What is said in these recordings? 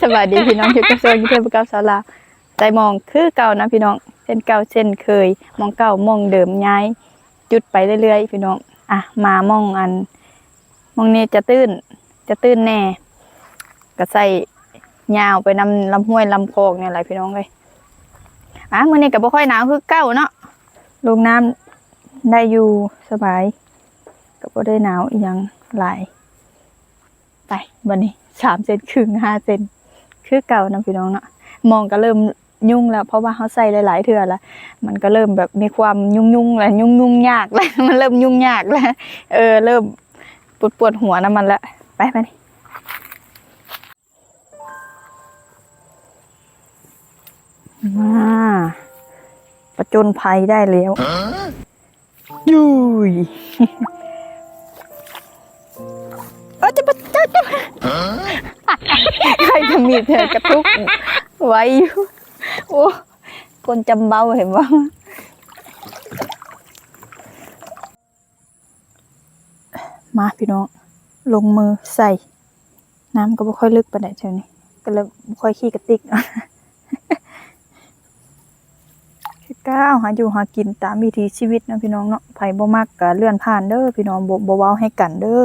สวัสดีพี่น้องอยู่กับโซนยูทูบกับสาลาใจมองคือเก่านะพี่น้องเช่นเก่าเช่นเคย มองเก่ามองเดิมย้ายจุดไปเรื่อยๆ พี่น้องอะมามองอัน มองนี้จะตื้น จะตื้นแน่ก็ใส่ยาวไปนำลำห้วยลำโคกเนี่ยแหละพี่น้องเลยอะมื้อนี้ก็บ่ค่อยหนาวคือเก่าเนาะลงน้ำได้อยู่สบายก็บ่ได้หนาวอีหยังหลายไปบันนี้ สามเซนครึ่งห้าเซนคือเก่านะพี่น้องเนาะมองก็เริ่มยุ่งแล้ว เพราะว่าเขาใส่หลาย ๆ เทื่อแล้วมันก็เริ่มแบบมีความยุ่งยุ่งๆแล้วยุ่งยุ่งยากแล้วมันเริ่มยุ่งยากแล้วเออ เริ่มปวดปวดหัวน้ำมันละไปไปนี่มาประจนภัยได้แล้วยุย เออจะมาจะจะใครจะมีเธอกระทุกไว้อยู่โอ้คนจำเบาเห็นว่ามาพี่น้อง ลงมือใส่ น้ำก็ไม่ค่อยลึกไปไหนใช่ไหมก็เลยบ่ค่อยขี้กระติกคือก้าวหาอยู่หากินตามวิถีชีวิตนะพี่น้องเนาะไผบ่มักก็เลื่อนผ่านเด้อพี่น้องบ่บ่เว้าให้กันเด้อ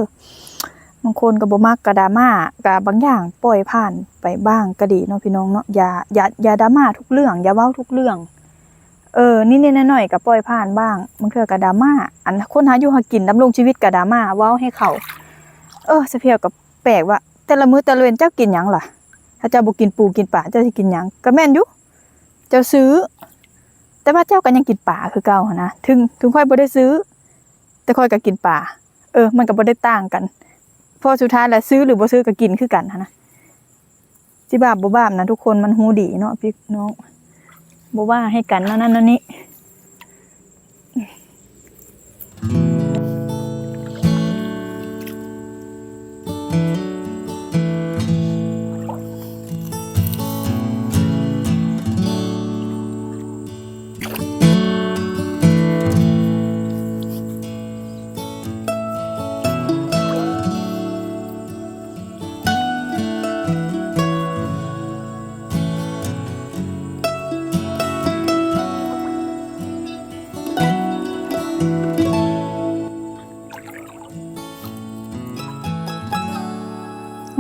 บางคนก็บ่มักก็ดาม่าก็บางอย่างปล่อยผ่านไปบ้างก็ดีเนาะพี่น้องเนาะอย่าอย่าอย่าดราม่าทุกเรื่อง อย่าเว้าทุกเรื่อง เออนิดๆหน่อยๆก็ปล่อยผ่านบ้างบางเทื่อก็ดราม่าอันคนหาอยู่หากินดำรงชีวิตก็ดราม่าเว้าให้เขา เออสเพียวก็แปลกว่า แต่ละมื้อแต่ละเวนเจ้ากินหยังล่ะ ถ้าเจ้าบ่กินปูกินปลาเจ้าสิกินหยังก็แม่นอยู่เจ้าซื้อ แต่ว่าเจ้าก็ยังกินปลาคือเก่าหั้นนะถึงถึงค่อยบ่ได้ซื้อ แต่ค่อยก็กินปลาเออ มันก็บ่ได้ต่างกัน พอสุดท้ายแล้วซื้อหรือบ่ซื้อก็กินคือกันนะสิบาปบ่บาปนะทุกคนมันฮูดีเนาะพี่น้องบ่ว่าให้กันนั่นนั่นนี่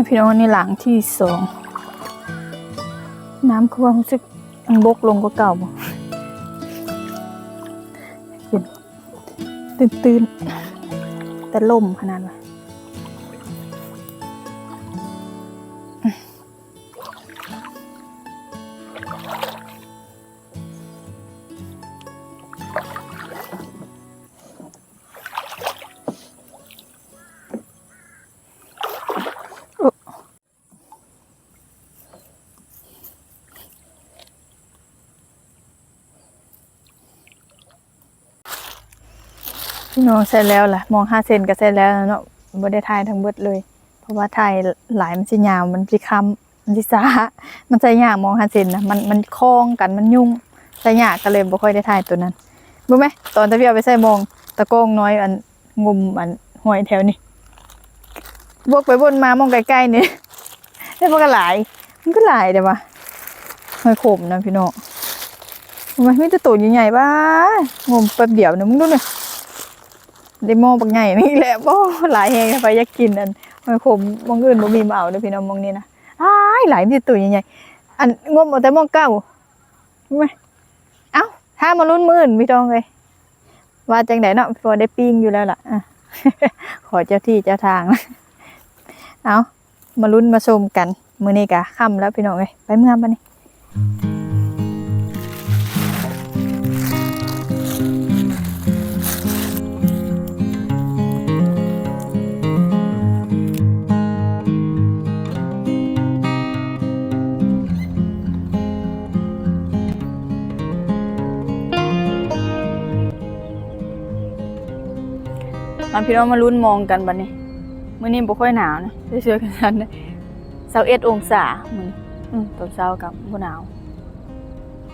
พี่น้องนี่หลังที่สอง น้ำคือว่ารู้สึกบกลงกว่าเก่าบ่เป็นตื่นๆแต่ล่มขนาดว่า พี่น้องเสร็จแล้วล่ะ มองห้าเซนก็เสร็จแล้วเนาะบ่ได้ถ่ายทั้งเบิดเลย เพราะว่าถ่ายหลายมันสิยาวมันสิคำมันสิซามันใส่ยากมองห้าเซนนะมันมันคล้องกันมันยุ่งใส่ยากก็เลยบ่ค่อยได้ถ่ายตัวนั้นรู้ไหมตอนที่พี่เอาไปใส่มองตะโกงน้อยอันงุมอันห้วยแถวนี้บวกไปบนมามองใกล้ๆนี่ได้มันก็หลาย มันก็หลายเดี๋ยวว่าห้อยขมนะพี่น้องรู้ไหมมีแต่ตัวใหญ่ๆบ้างมแป๊บเดียวนึงมึงดูหน่อย ได้หม้อบักใหญ่นี่แหละบ่หลายแฮงไปอยากกินอันมันขมมองอื่นบ่มีมาเอาเด้อพี่น้องมองนี้นะอ้ายหลายมีต่ตัวใหญ่ๆอันงมเอาแต่มองเก้าไหมเอ้าถ้ามาลุ้นมืออื่นพี่น้องเลยว่าจังไดเนาะพอได้ปิ้งอยู่แล้วล่ะอะขอเจ้าที่เจ้าทางเอามาลุ้นมาชมกัน มื้อนี้กะค่ำแล้วพี่น้องเอ้ยไปเมื่อบัดนี้ มันพี่น้องมาลุ้นมองกันบัดนี้มื่อนี้บ่ค่อยหนาวนะเสื้อกันสันเซาเอ็ดองศามันตอนเช้ากับบ่หนาว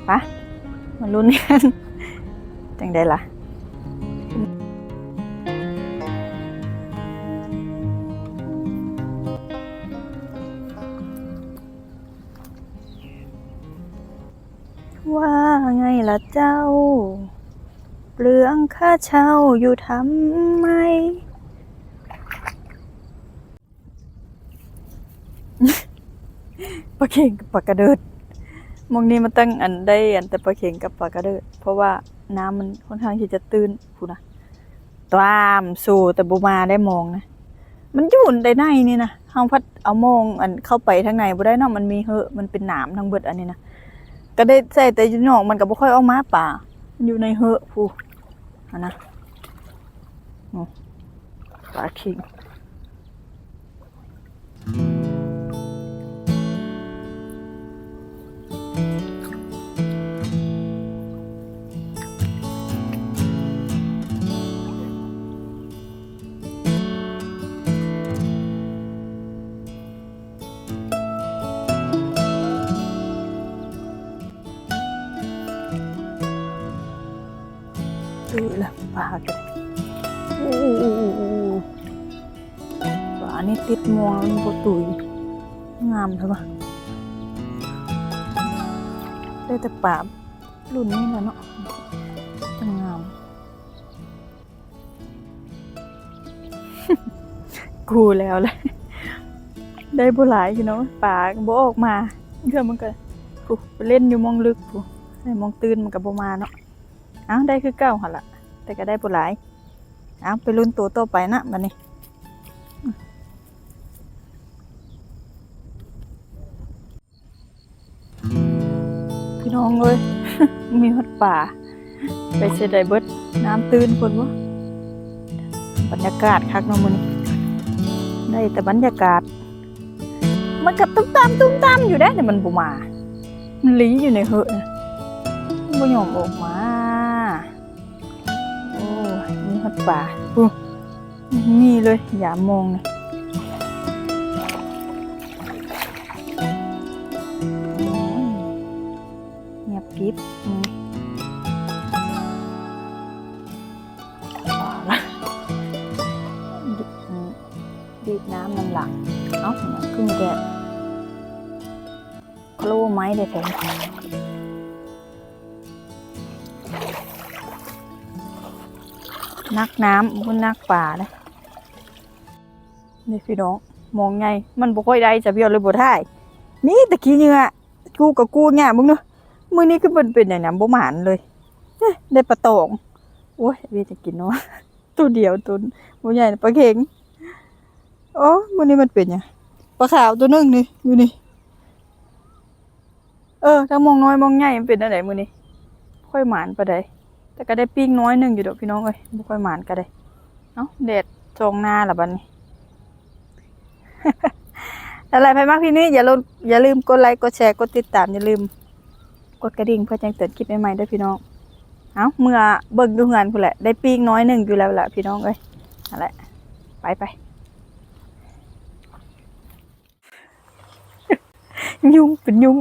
ปะมาลุ้นกันจังได้ล่ะว่าไงล่ะเจ้า เปลืองค่าเช่าอยู่ทำไม ปลาเข่งกับปลากระเดิดมองนี้มันตั้งอันได้อันแต่ปลาเข่งกับปลากระเดิดเพราะว่าน้ำมันค่อนข้างที่จะตื้นพูนะตามสู่แต่บุมาได้มองนะ มันอยู่ในในนี่นะเฮาพัดเอามองอันเข้าไปทางในบ่ได้นาะมันมีเหอะมันเป็นหนามทั้งเบิดอันนี้นะก็ได้ใส่แต่ยนอกมันก็บ่ค่อยออกมาป่าอยู่ในเหอะผู้ นนะโอ้ปลาคิง ละปลากันโอ้โหปลานี่ติดมวงมันบ่ตุยงามเถอะวะได้แต่ปลารุ่นนี้แหละเนาะจะงงาม กูแล้วแหละได้บุหลายพี่น้องปลาก็บ่ออกมาเพื่อมันก็กูเล่นอยู่มองลึกกูได้มองตื่นมันก็บ่มาเนาะอ้าวได้คือเก้าหันล่ะ แต่ก็ได้บุหลายเอ้าไปลุ้นตัวต่อไปนะบัดนี้พี่น้องเอ้ยมีฮอดป่า ไปเสยได้เบิดน้ำตื่นพุ่นบ่บรรยากาศคักน้อนี้ได้แต่บรรยากาศ มันก็ตุ้มตามตุ้มตามอยู่ได้แต่มันบ่มา มันลีอยู่ในเหอะนะมันบ่ยอมออกมา ป่าปูนี่เลย อย่ามองนะโอ้ยเงียบกริบอืมป่าละดีดน้ำน้ำหลังเอ้าเนี่ยครึ่งแกะโคลไม้ได้แทน นักน้ำมันนักป่าเลยนี่พี่น้องมองไง มันบ่ค่อยได้จะเบี้ยวเลยบ่ได้นี่ตะกี้เหงื่อกูกับกูเนี่ยมึงเนาะมือนี้คือมันเป็นอย่างนั้นบ่หมานเลยได้ปลาตองโอ้ยเวีจะกินเนาะตัวเดียวตัวบ่ใหญ่ปลาเข็งโอ้มือนี้มันเป็นหยังปลาขาวตัวหนึงนี่อยู่นี่เออถ้ามองน้อยมองใหญ่มันเป็นอันไหนมื้อนี้ค่อยหมานปานใด แต่ก็ได้ปิ้งน้อยหนึ่งอยู่เดอพี่น้องเอ้ยบ่ค่อยหมานก็ได้เอ้าแดดจงหน้าละบัดนี้อะไรไปมากพี่นี่อย่าลืมอย่าลืมกดไลค์กดแชร์กดติดตามอย่าลืม กดกระดิ่งเพื่อแจ้งเตือนคลิปใหม่ๆด้วยพี่น้องเอ้าเมื่อเบิ่งดูงานพุ่นแหละ ได้ปิ้งน้อยหนึ่งอยู่แล้วละพี่น้องเอ้ยนั่นแหละไปไปยุ่งเป็นยุ่ง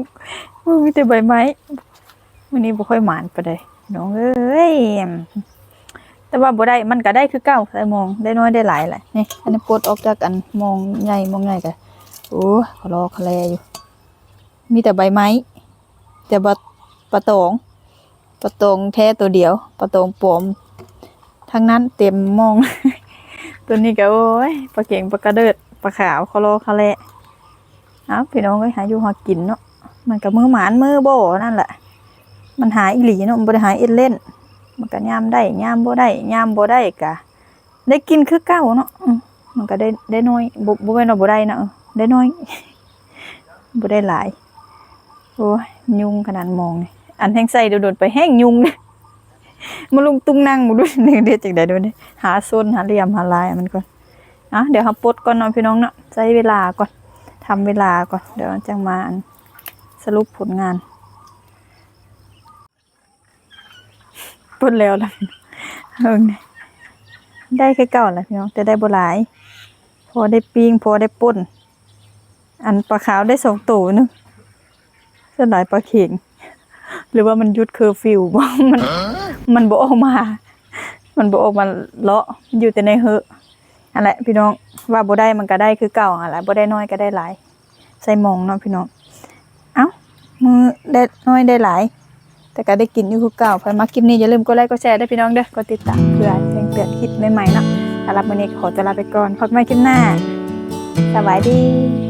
มือมีแต่ใบไม้วันนี้บ่ค่อยหมานปานใด น้องเอ้ยแต่ว่าบ่ได้มันก็ได้คือเก่าใส่มองได้น้อยได้หลายแหละนี่อันนี้ปลดออกจากอันมองใหญ่มองใหญ่ก็โอ้ขอรอคาแลอยู่ มีแต่ใบไม้ แต่บปลาตองปลาตองแท้ตัวเดียวปลาตองปลอมทั้งนั้นเต็มมอง ตัวนี้ก็โอ้ยปลาเก่งปลากระเดิดปลาขาวขอรอคาแลเอาพี่น้องก็หาอยู่หากินเนาะมันกับมือหมานมือโบนั่นแหละ มันหาอีหลีเนาะมันบ่ได้หาเอ็ดเล่น มันก็ยามได้ยามบ่ได้ยามบ่ได้กะ ได้กินคือเก่าเนาะมันก็ได้ได้น้อยบ่บ่แม่นว่าบ่ได้นะได้น้อยบ่ได้หลาย โอ้ยยุงขนาดมองนี่อันแห้งใส่โดดๆไปแห้งยุงเนี่ยมาลุงตุ้งนั่งบ่ดูนี่เด็ดจังได๋ดูนี่หาโซนหาเหลี่ยมหาลายมันก่อนอะเดี๋ยวเฮาปดก่อนเนาะพี่น้องเนาะใช้เวลาก่อนทำเวลาก่อนเดี๋ยวจะมาสรุปผลงาน ปนแล้วล่ะเอิงได้แค่เก่าแหละพี่น้องแต่ได้บหลาย พอได้ปิ้งพอได้ป่นอันปลาขาวได้สองตัวนึงส่วนหลายปลาเข็งหรือว่ามันหยุดเคอร์ฟิวบ่มันมันบ่ออกมา มันบ่ออกมาเลาะมันอยู่แต่ในเหอะอันแหละพี่น้องว่าบ่ได้มันก็ได้คือเก่าอันแหละบ่ได้น้อยก็ได้หลาย ใส่มองเนาะพี่น้องเอ้ามือได้น้อยได้หลาย แต่ก็ได้กินอยู่คือเก่าพอมาคลิปนี้อย่าลืมกดไลค์กดแชร์ด้พี่น้องเด้อกดติดตามเพื่อแจ้งเตือนคลิปใหม่ๆเนาะสำหรับวันนี้ขอจะลาไปก่อนพบกันใหม่คลิปหน้า สวัสดี